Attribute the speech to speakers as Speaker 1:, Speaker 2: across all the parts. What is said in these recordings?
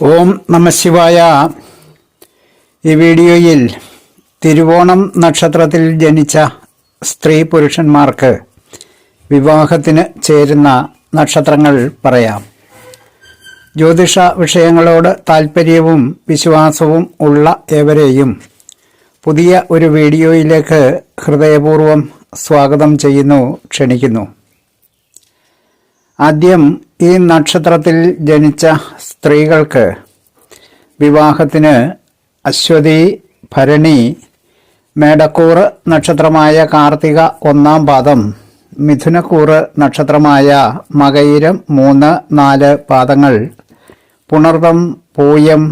Speaker 1: ഓം നമശിവായ ഈ വീഡിയോയിൽ തിരുവോണം നക്ഷത്രത്തിൽ ജനിച്ച സ്ത്രീ പുരുഷന്മാർക്ക് വിവാഹത്തിന് ചേരുന്ന നക്ഷത്രങ്ങൾ പറയാം. ജ്യോതിഷ വിഷയങ്ങളോട് താൽപ്പര്യവും വിശ്വാസവും ഉള്ള ഏവരെയും പുതിയ ഒരു വീഡിയോയിലേക്ക് ഹൃദയപൂർവം സ്വാഗതം ചെയ്യുന്നു ക്ഷണിക്കുന്നു. ആദ്യം ഈ നക്ഷത്രത്തിൽ ജനിച്ച സ്ത്രീകൾക്ക് വിവാഹത്തിന് അശ്വതി ഭരണി മേടക്കൂർ നക്ഷത്രമായ കാർത്തിക ഒന്നാം പാദം മിഥുനക്കൂറ് നക്ഷത്രമായ മകയിരം മൂന്ന് നാല് പാദങ്ങൾ പുണർതം പൂയം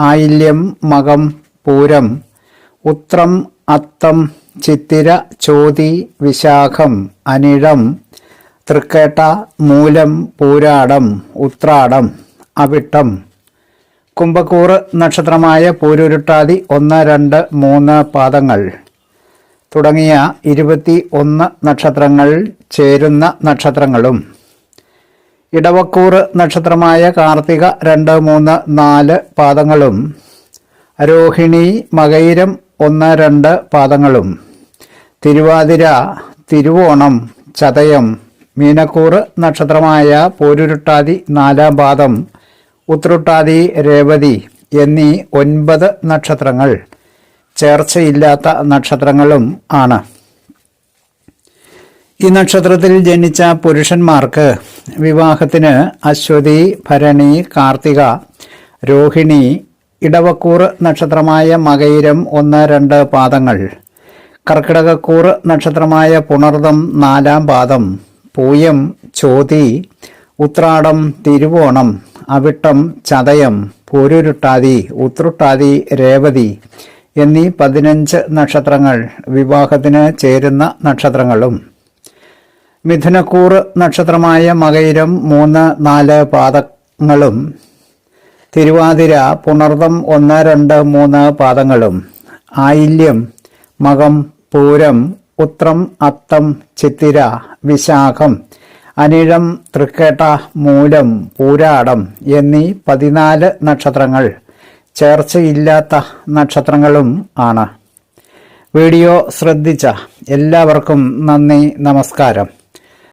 Speaker 1: ആയില്യം മകം പൂരം ഉത്രം അത്തം ചിത്തിര ചോതി വിശാഖം അനിഴം തൃക്കേട്ട മൂലം പൂരാടം ഉത്രാടം. അവിട്ടം. കുംഭക്കൂറ് നക്ഷത്രമായ പൂരുരുട്ടാതി ഒന്ന് രണ്ട് മൂന്ന് പാദങ്ങൾ. തുടങ്ങിയ ഇരുപത്തി ഒന്ന് നക്ഷത്രങ്ങൾ ചേരുന്ന നക്ഷത്രങ്ങളും. ഇടവക്കൂറ് നക്ഷത്രമായ കാർത്തിക രണ്ട് മൂന്ന് നാല് പാദങ്ങളും. രോഹിണി മകയിരം ഒന്ന് രണ്ട് പാദങ്ങളും. തിരുവാതിര തിരുവോണം ചതയം മീനക്കൂറ് നക്ഷത്രമായ പോരുരുട്ടാതി നാലാം പാദം. ഉത്രുട്ടാതി രേവതി എന്നീ ഒൻപത് നക്ഷത്രങ്ങൾ ചേർച്ചയില്ലാത്ത നക്ഷത്രങ്ങളും ആണ്. ഈ നക്ഷത്രത്തിൽ ജനിച്ച പുരുഷന്മാർക്ക് വിവാഹത്തിന് അശ്വതി ഭരണി കാർത്തിക രോഹിണി ഇടവക്കൂർ നക്ഷത്രമായ മകയിരം ഒന്ന് രണ്ട് പാദങ്ങൾ കർക്കിടകക്കൂർ നക്ഷത്രമായ പുണർദം നാലാം പാദം പൂയം ചോതി ഉത്രാടം തിരുവോണം അവിട്ടം ചതയം പൂരുരുട്ടാതി ഉത്രുട്ടാതി രേവതി എന്നീ പതിനഞ്ച് നക്ഷത്രങ്ങൾ വിവാഹത്തിന് ചേരുന്ന നക്ഷത്രങ്ങളും. മിഥുനക്കൂറ് നക്ഷത്രമായ മകയിരം മൂന്ന് നാല് പാദങ്ങളും. തിരുവാതിര പുണർദം ഒന്ന് രണ്ട് മൂന്ന് പാദങ്ങളും. ആയില്യം മകം പൂരം ഉത്രം അത്തം ചിത്തിര വിശാഖം അനിഴം തൃക്കേട്ട മൂലം പൂരാടം എന്നീ പതിനാല് നക്ഷത്രങ്ങൾ ചേർച്ചയില്ലാത്ത നക്ഷത്രങ്ങളും ആണ്. വീഡിയോ ശ്രദ്ധിച്ച എല്ലാവർക്കും നന്ദി നമസ്കാരം.